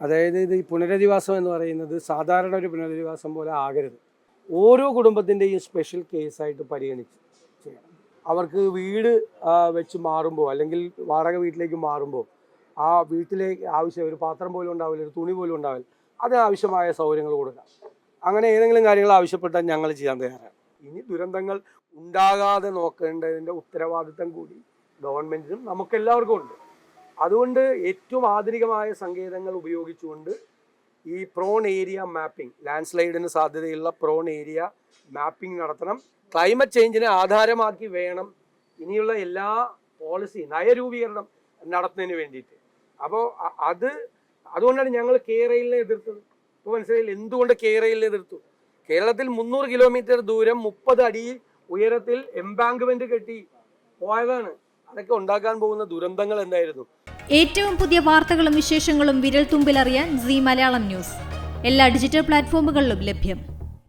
അതായത് ഇത് ഈ പുനരധിവാസം എന്ന് പറയുന്നത് സാധാരണ ഒരു പുനരധിവാസം പോലെ ആകരുത്. ഓരോ കുടുംബത്തിന്റെയും സ്പെഷ്യൽ കേസായിട്ട് പരിഗണിച്ച് അവർക്ക് വീട് വെച്ച് മാറുമ്പോൾ അല്ലെങ്കിൽ വാടക വീട്ടിലേക്ക് മാറുമ്പോൾ ആ വീട്ടിലേക്ക് ആവശ്യം ഒരു പാത്രം പോലും ഉണ്ടാവില്ല ഒരു തുണി പോലും ഉണ്ടാവില്ല അതിനാവശ്യമായ സൗകര്യങ്ങൾ കൊടുക്കാം. അങ്ങനെ ഏതെങ്കിലും കാര്യങ്ങൾ ആവശ്യപ്പെട്ടാൽ ഞങ്ങൾ ചെയ്യാൻ തയ്യാറാണ്. ഇനി ദുരന്തങ്ങൾ ഉണ്ടാകാതെ നോക്കേണ്ടതിന്റെ ഉത്തരവാദിത്തം കൂടി ഗവൺമെന്റിനും നമുക്കെല്ലാവർക്കും ഉണ്ട്. അതുകൊണ്ട് ഏറ്റവും ആധുനികമായ സങ്കേതങ്ങൾ ഉപയോഗിച്ചുകൊണ്ട് ഈ പ്രോൺ ഏരിയ മാപ്പിംഗ് ലാൻഡ് സ്ലൈഡിന് സാധ്യതയുള്ള പ്രോൺ ഏരിയ മാപ്പിംഗ് നടത്തണം. ക്ലൈമറ്റ് ചേഞ്ചിനെ ആധാരമാക്കി വേണം. ഇനിയുള്ള എല്ലാ പോളിസി നയരൂപീകരണം നടത്തുന്നതിന് വേണ്ടിയിട്ട്. അപ്പോൾ അത് അതുകൊണ്ടാണ് ഞങ്ങൾ കേരളയിലെ എതിർത്തത് ഇപ്പോൾ മനസ്സിലായില്ല? എന്തുകൊണ്ട് കേരളയിലെ എതിർത്തു? കേരളത്തിൽ മുന്നൂറ് കിലോമീറ്റർ ദൂരം മുപ്പത് അടി ഉയരത്തിൽ എംബാങ്ക്മെന്റ് കെട്ടി പോയതാണ്. അതൊക്കെ ഉണ്ടാക്കാൻ പോകുന്ന ദുരന്തങ്ങൾ എന്തായിരുന്നു? ഏറ്റവും പുതിയ വാർത്തകളും വിശേഷങ്ങളും വിരൽ തുമ്പിലറിയാൻ സി മലയാളം ന്യൂസ്. എല്ലാ ഡിജിറ്റൽ പ്ലാറ്റ്ഫോമുകളിലും ലഭ്യം.